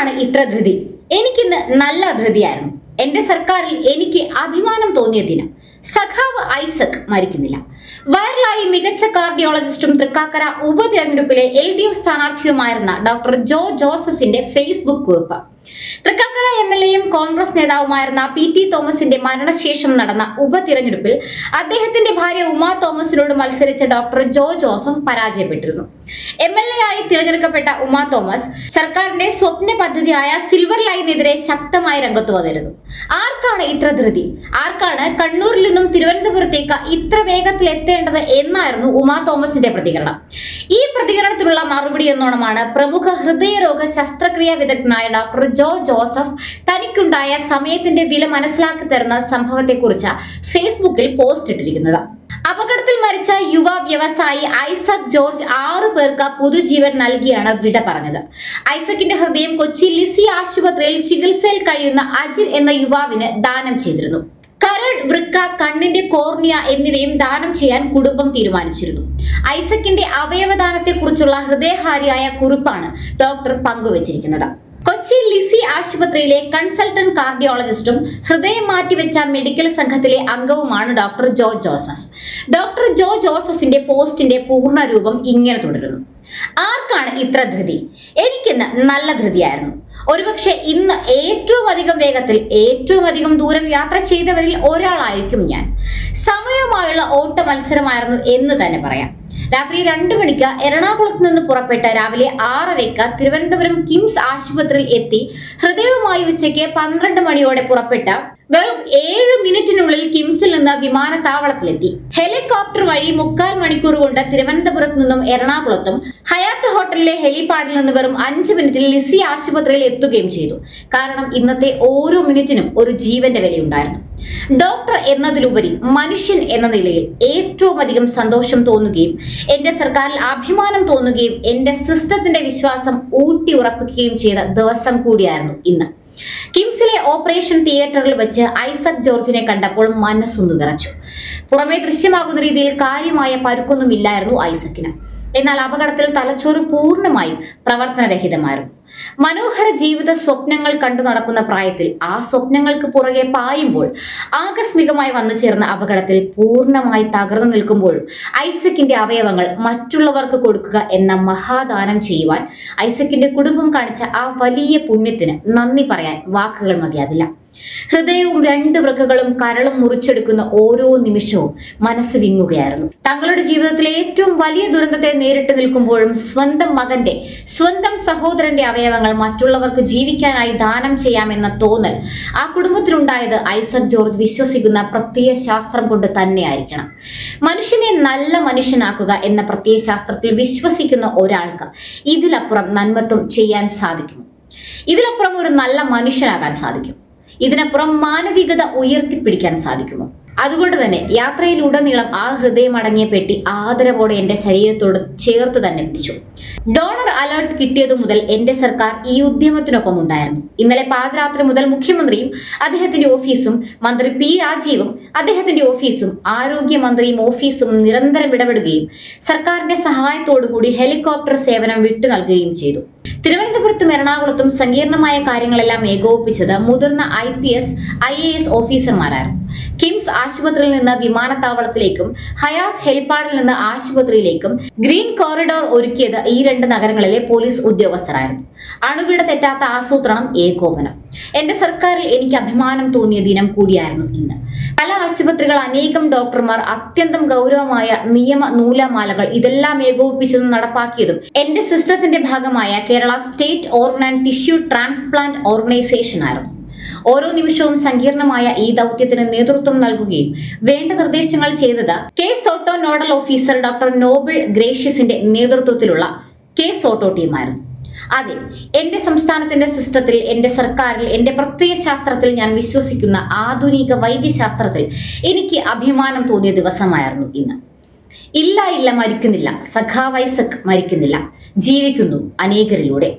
ആർക്കാണ് ഇത്ര ധൃതി? എനിക്കിന്ന് നല്ല ധൃതിയായിരുന്നു. എന്റെ സർക്കാരിൽ എനിക്ക് അഭിമാനം തോന്നിയ ദിനം സഖാവ് ഐസക് മരിക്കുന്നില്ല. വൈറലായി മികച്ച കാർഡിയോളജിസ്റ്റും തൃക്കാക്കര ഉപതെരഞ്ഞെടുപ്പിലെ എൽ ഡി എഫ് സ്ഥാനാർത്ഥിയുമായിരുന്ന ഡോക്ടർ ജോ ജോസഫിന്റെ ഫേസ്ബുക്ക് കുറിപ്പ്. തൃക്കാക്കര എം എൽ എയും കോൺഗ്രസ് നേതാവുമായിരുന്ന പി ടി തോമസിന്റെ മരണശേഷം നടന്ന ഉപതിരഞ്ഞെടുപ്പിൽ അദ്ദേഹത്തിന്റെ ഭാര്യ ഉമാ തോമസിനോട് മത്സരിച്ച ഡോക്ടർ ജോ ജോസഫ് പരാജയപ്പെട്ടിരുന്നു. എം എൽ എ ആയി തിരഞ്ഞെടുക്കപ്പെട്ട ഉമാ തോമസ് സർക്കാരിന്റെ സ്വപ്ന പദ്ധതിയായ സിൽവർ ലൈനെതിരെ ശക്തമായി രംഗത്ത് വന്നിരുന്നു. ആർക്കാണ് ഇത്ര ധൃതി? ആർക്കാണ് കണ്ണൂരിൽ നിന്നും തിരുവനന്തപുരത്തേക്ക് ഇത്ര വേഗത്തിൽ എത്തേണ്ടത് എന്നായിരുന്നു ഉമാ തോമസിന്റെ പ്രതികരണം. ഈ പ്രതികരണത്തിനുള്ള മറുപടി എന്നോണമാണ് പ്രമുഖ ഹൃദയരോഗ ശസ്ത്രക്രിയാ വിദഗ്ധനായ ഡോക്ടർ ജോ ജോസഫ് തനിക്കുണ്ടായ സമയത്തിന്റെ വില മനസ്സിലാക്കി തരുന്ന സംഭവത്തെക്കുറിച്ച് ഫേസ്ബുക്കിൽ പോസ്റ്റ് ഇട്ടിരിക്കുന്നത്. അപകടത്തിൽ മരിച്ച യുവ വ്യവസായി ഐസക് ജോർജ് ആറു പേർക്ക് പുതുജീവൻ നൽകിയാണ് വിട പറഞ്ഞത്. ഐസക്കിന്റെ ഹൃദയം കൊച്ചി ലിസി ആശുപത്രിയിൽ ചികിത്സയിൽ കഴിയുന്ന അജിൽ എന്ന യുവാവിന് ദാനം ചെയ്തിരുന്നു. കരൾ വൃക്ക കണ്ണിന്റെ കോർണിയ എന്നിവയും ദാനം ചെയ്യാൻ കുടുംബം തീരുമാനിച്ചിരുന്നു. ഐസക്കിന്റെ അവയവദാനത്തെക്കുറിച്ചുള്ള ഹൃദയഹാരിയായ കുറിപ്പാണ് ഡോക്ടർ പങ്കുവച്ചിരിക്കുന്നത്. കൊച്ചി ലിസി ആശുപത്രിയിലെ കൺസൾട്ടന്റ് കാർഡിയോളജിസ്റ്റും ഹൃദയം മാറ്റിവെച്ച മെഡിക്കൽ സംഘത്തിലെ അംഗവുമാണ് ഡോക്ടർ ജോ ജോസഫ്. ഡോക്ടർ ജോ ജോസഫിന്റെ പോസ്റ്റിന്റെ പൂർണ രൂപം ഇങ്ങനെ തുടരുന്നു. ആർക്കാണ് ഇത്ര ധൃതി? എനിക്കിന്ന് നല്ല ധൃതിയായിരുന്നു. ഒരുപക്ഷെ ഇന്ന് ഏറ്റവും അധികം വേഗത്തിൽ ഏറ്റവും അധികം ദൂരം യാത്ര ചെയ്തവരിൽ ഒരാളായിരിക്കും ഞാൻ. സമയവുമായുള്ള ഓട്ട മത്സരമായിരുന്നു എന്ന് തന്നെ പറയാം. രാത്രി രണ്ടു മണിക്ക് എറണാകുളത്ത് നിന്ന് പുറപ്പെട്ട രാവിലെ ആറരയ്ക്ക് തിരുവനന്തപുരം കിംസ് ആശുപത്രിയിൽ എത്തി ഹൃദയവുമായി ഉച്ചയ്ക്ക് പന്ത്രണ്ട് മണിയോടെ പുറപ്പെട്ട വെറും ഏഴ് മിനിറ്റിനുള്ളിൽ കിംസിൽ നിന്ന് വിമാനത്താവളത്തിലെത്തി. ഹെലികോപ്റ്റർ വഴി മുക്കാൽ മണിക്കൂർ കൊണ്ട് തിരുവനന്തപുരത്ത് നിന്നും എറണാകുളത്തും ഹയാത്ത് ഹോട്ടലിലെ ഹെലിപാഡിൽ നിന്ന് വെറും അഞ്ച് മിനിറ്റിൽ ലിസി ആശുപത്രിയിൽ എത്തുകയും ചെയ്തു. കാരണം ഇന്നത്തെ ഓരോ മിനിറ്റിനും ഒരു ജീവന്റെ വിലയുണ്ടായിരുന്നു. ഡോക്ടർ എന്നതിലുപരി മനുഷ്യൻ എന്ന നിലയിൽ ഏറ്റവും അധികം സന്തോഷം തോന്നുകയും എന്റെ സർക്കാരിൽ അഭിമാനം തോന്നുകയും എന്റെ സിസ്റ്റത്തിന്റെ വിശ്വാസം ഊട്ടി ഉറപ്പിക്കുകയും ചെയ്ത ദിവസം കൂടിയായിരുന്നു ഇന്ന്. കിംസിലെ ഓപ്പറേഷൻ തിയേറ്ററിൽ വെച്ച് ഐസക് ജോർജിനെ കണ്ടപ്പോൾ മനസ്സൊന്നു നിറച്ചു. പുറമെ ദൃശ്യമാകുന്ന രീതിയിൽ കാര്യമായ പരുക്കൊന്നുമില്ലായിരുന്നു ഐസക്കിന്. എന്നാൽ അപകടത്തിൽ തലച്ചോറ് പൂർണമായും പ്രവർത്തനരഹിതമായിരുന്നു. മനോഹര ജീവിത സ്വപ്നങ്ങൾ കണ്ടു നടക്കുന്ന പ്രായത്തിൽ ആ സ്വപ്നങ്ങൾക്ക് പുറകെ പായുമ്പോൾ ആകസ്മികമായി വന്നു ചേർന്ന അപകടത്തിൽ പൂർണമായി തകർന്നു നിൽക്കുമ്പോൾ ഐസക്കിന്റെ അവയവങ്ങൾ മറ്റുള്ളവർക്ക് കൊടുക്കുക എന്ന മഹാദാനം ചെയ്യുവാൻ ഐസക്കിന്റെ കുടുംബം കാണിച്ച ആ വലിയ പുണ്യത്തിന് നന്ദി പറയാൻ വാക്കുകൾ മതിയാകില്ല ഹൃദയവും രണ്ട് വൃക്കകളും കരളും മുറിച്ചെടുക്കുന്ന ഓരോ നിമിഷവും മനസ്സ് വിങ്ങുകയായിരുന്നു. തങ്ങളുടെ ജീവിതത്തിലെ ഏറ്റവും വലിയ ദുരന്തത്തെ നേരിട്ട് നിൽക്കുമ്പോഴും സ്വന്തം മകന്റെ സ്വന്തം സഹോദരന്റെ അവയവങ്ങൾ മറ്റുള്ളവർക്ക് ജീവിക്കാനായി ദാനം ചെയ്യാമെന്ന തോന്നൽ. ആ കുടുംബത്തിലുണ്ടായത് ഐസക് ജോർജ് വിശ്വസിക്കുന്ന പ്രത്യയ ശാസ്ത്രം കൊണ്ട് തന്നെയായിരിക്കണം. മനുഷ്യനെ നല്ല മനുഷ്യനാക്കുക എന്ന പ്രത്യയ ശാസ്ത്രത്തിൽ വിശ്വസിക്കുന്ന ഒരാൾക്ക് ഇതിലപ്പുറം നന്മത്വം ചെയ്യാൻ സാധിക്കും. ഇതിലപ്പുറം ഒരു നല്ല മനുഷ്യനാകാൻ സാധിക്കും. ഇതിനപ്പുറം മാനവികത ഉയർത്തിപ്പിടിക്കാൻ സാധിക്കുമോ? അതുകൊണ്ട് തന്നെ യാത്രയിലുടനീളം ആ ഹൃദയം അടങ്ങിയ പെട്ടി ആദരവോടെ എന്റെ ശരീരത്തോട് ചേർത്ത് തന്നെ പിടിച്ചു. ഡോണർ അലേർട്ട് കിട്ടിയതു മുതൽ എന്റെ സർക്കാർ ഈ ഉദ്യമത്തിനൊപ്പം ഉണ്ടായിരുന്നു ഇന്നലെ പാതിരാത്രി മുതൽ മുഖ്യമന്ത്രിയും അദ്ദേഹത്തിന്റെ ഓഫീസും മന്ത്രി പി രാജീവും അദ്ദേഹത്തിന്റെ ഓഫീസും ആരോഗ്യമന്ത്രിയും ഓഫീസും നിരന്തരം ഇടപെടുകയും സർക്കാരിന്റെ സഹായത്തോടുകൂടി ഹെലികോപ്റ്റർ സേവനം വിട്ടു നൽകുകയും ചെയ്തു. തിരുവനന്തപുരത്തും എറണാകുളത്തും സങ്കീർണമായ കാര്യങ്ങളെല്ലാം ഏകോപിപ്പിച്ചത് മുതിർന്ന I P S I A S ഓഫീസർമാരായിരുന്നു KIMS ആശുപത്രിയിൽ നിന്ന് വിമാനത്താവളത്തിലേക്കും ഹയാത്ത് ഹെലിപ്പാഡിൽ നിന്ന് ആശുപത്രിയിലേക്കും ഗ്രീൻ കോറിഡോർ ഒരുക്കിയത് ഈ രണ്ട് നഗരങ്ങളിലെ പോലീസ് ഉദ്യോഗസ്ഥരായിരുന്നു അണുവിട തെറ്റാത്ത ആസൂത്രണം ഏകോപനം. എന്റെ സർക്കാരിൽ എനിക്ക് അഭിമാനം തോന്നിയ ദിനം കൂടിയായിരുന്നു ഇന്ന്. പല ആശുപത്രികൾ അനേകം ഡോക്ടർമാർ അത്യന്തം ഗൗരവമായ നിയമ നൂലമാലകൾ ഇതെല്ലാം ഏകോപിപ്പിച്ചതും നടപ്പാക്കിയതും. എന്റെ സിസ്റ്റത്തിന്റെ ഭാഗമായ Kerala state organ and tissue transplant organisation ആയിരുന്നു. ഓരോ നിമിഷവും സങ്കീർണമായ ഈ ദൗത്യത്തിന് നേതൃത്വം നൽകുകയും വേണ്ട നിർദ്ദേശങ്ങൾ ചെയ്തത് K SOTTO nodal officer doctor Noble ഗ്രേഷ്യസിന്റെ നേതൃത്വത്തിലുള്ള കെ സോട്ടോ ടീമായിരുന്നു. അതെ എന്റെ സംസ്ഥാനത്തിന്റെ സിസ്റ്റത്തിൽ എന്റെ സർക്കാരിൽ എന്റെ പ്രത്യയ ശാസ്ത്രത്തിൽ ഞാൻ വിശ്വസിക്കുന്ന ആധുനിക വൈദ്യശാസ്ത്രത്തിൽ എനിക്ക് അഭിമാനം തോന്നിയ ദിവസമായിരുന്നു ഇന്ന്. ഇല്ല ഇല്ല മരിക്കുന്നില്ല. സഖാവൈസക് മരിക്കുന്നില്ല. ജീവിക്കുന്നു അനേകരിലൂടെ.